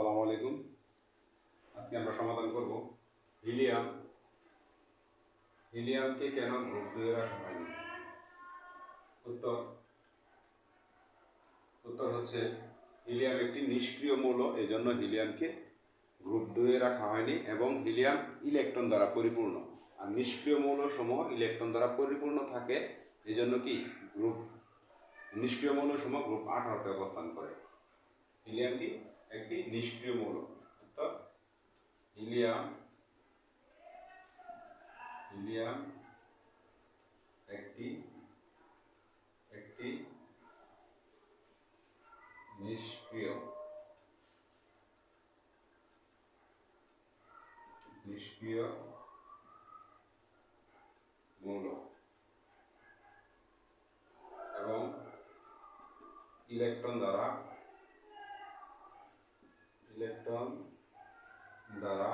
আসসালামু আলাইকুম। আজকে আমরা সমাধান করব হিলিয়াম। হিলিয়ামকে কেন গ্রুপ দুয়ে রাখা হয়নি? উত্তর। উত্তর হচ্ছে হিলিয়াম একটি নিষ্ক্রিয় মৌল, এজন্য হিলিয়ামকে গ্রুপ দুয়ে রাখা হয়নি এবং হিলিয়াম ইলেকট্রন দ্বারা পরিপূর্ণ। আর নিষ্ক্রিয় মৌল সমূহ ইলেকট্রন দ্বারা পরিপূর্ণ থাকে, এজন্য কি? গ্রুপ, নিষ্ক্রিয় মৌল সমূহ গ্রুপ আঠারোতে অবস্থান করে। হিলিয়াম কি একটি নিষ্ক্রিয় মৌল। অর্থাৎ হিলিয়াম হিলিয়াম একটি একটি নিষ্ক্রিয় নিষ্ক্রিয় মৌল। এবং ইলেকট্রন দ্বারা ইলেকট্রন দ্বারা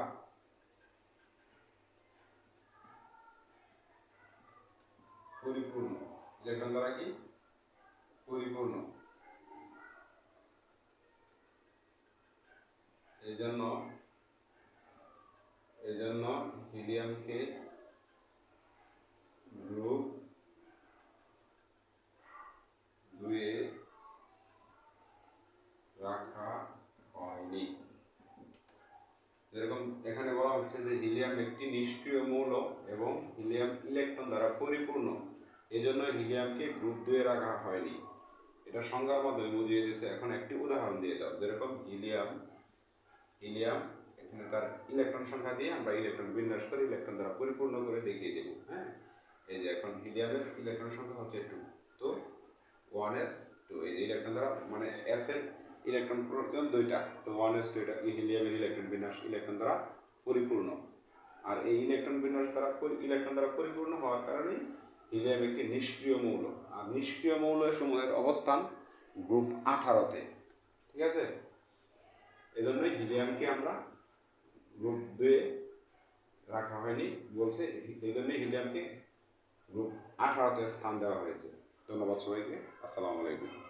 পরিপূর্ণ। ইলেকট্রন দ্বারা কি? পরিপূর্ণ। এই জন্য এই জন্য হিলিয়ামকে গ্রুপ দুয়ে রাখা হয়নি। যেরকম এখানে বলা হচ্ছে যে হিলিয়াম একটি নিষ্ক্রিয় মৌল এবং হিলিয়াম ইলেকট্রন দ্বারা পরিপূর্ণ। এজন্য হিলিয়ামকে গ্রুপ দুয়ে রাখা হয়নি। এটা সংজ্ঞার মাধ্যমে বুঝিয়ে দিয়েছে। এখন একটি উদাহরণ দিয়ে দাও। যেরকম হিলিয়াম হিলিয়াম, এখানে তার ইলেকট্রন সংখ্যা দিয়ে আমরা ইলেকট্রন বিন্যাস করে ইলেকট্রন দ্বারা পরিপূর্ণ করে দেখিয়ে দেব হ্যাঁ? এই যে এখন হিলিয়ামের ইলেকট্রন সংখ্যা হচ্ছে টু তো ওয়ান এস টু এই যে ইলেকট্রন দ্বারা মানে এস এর ইলেকট্রন প্রয়োজন দুইটা। তো ওয়ান এস টু হিলিয়ামের ইলেকট্রন বিন্যাস। ইলেকট্রন দ্বারা পরিপূর্ণ। আর এই ইলেকট্রন বিন্যাস দ্বারা ইলেকট্রন দ্বারা পরিপূর্ণ হওয়ার কারণে হিলিয়াম একটি নিষ্ক্রিয় মৌল। আর নিষ্ক্রিয় মৌল সমূহের অবস্থান গ্রুপ আঠারোতে ঠিক আছে? এজন্যই হিলিয়ামকে আমরা গ্রুপ দুয়ে রাখা হয়নি। বলছে এই জন্যই হিলিয়ামকে গ্রুপ আঠারোতে স্থান দেওয়া হয়েছে। ধন্যবাদ সবাইকে। আসসালামু আলাইকুম।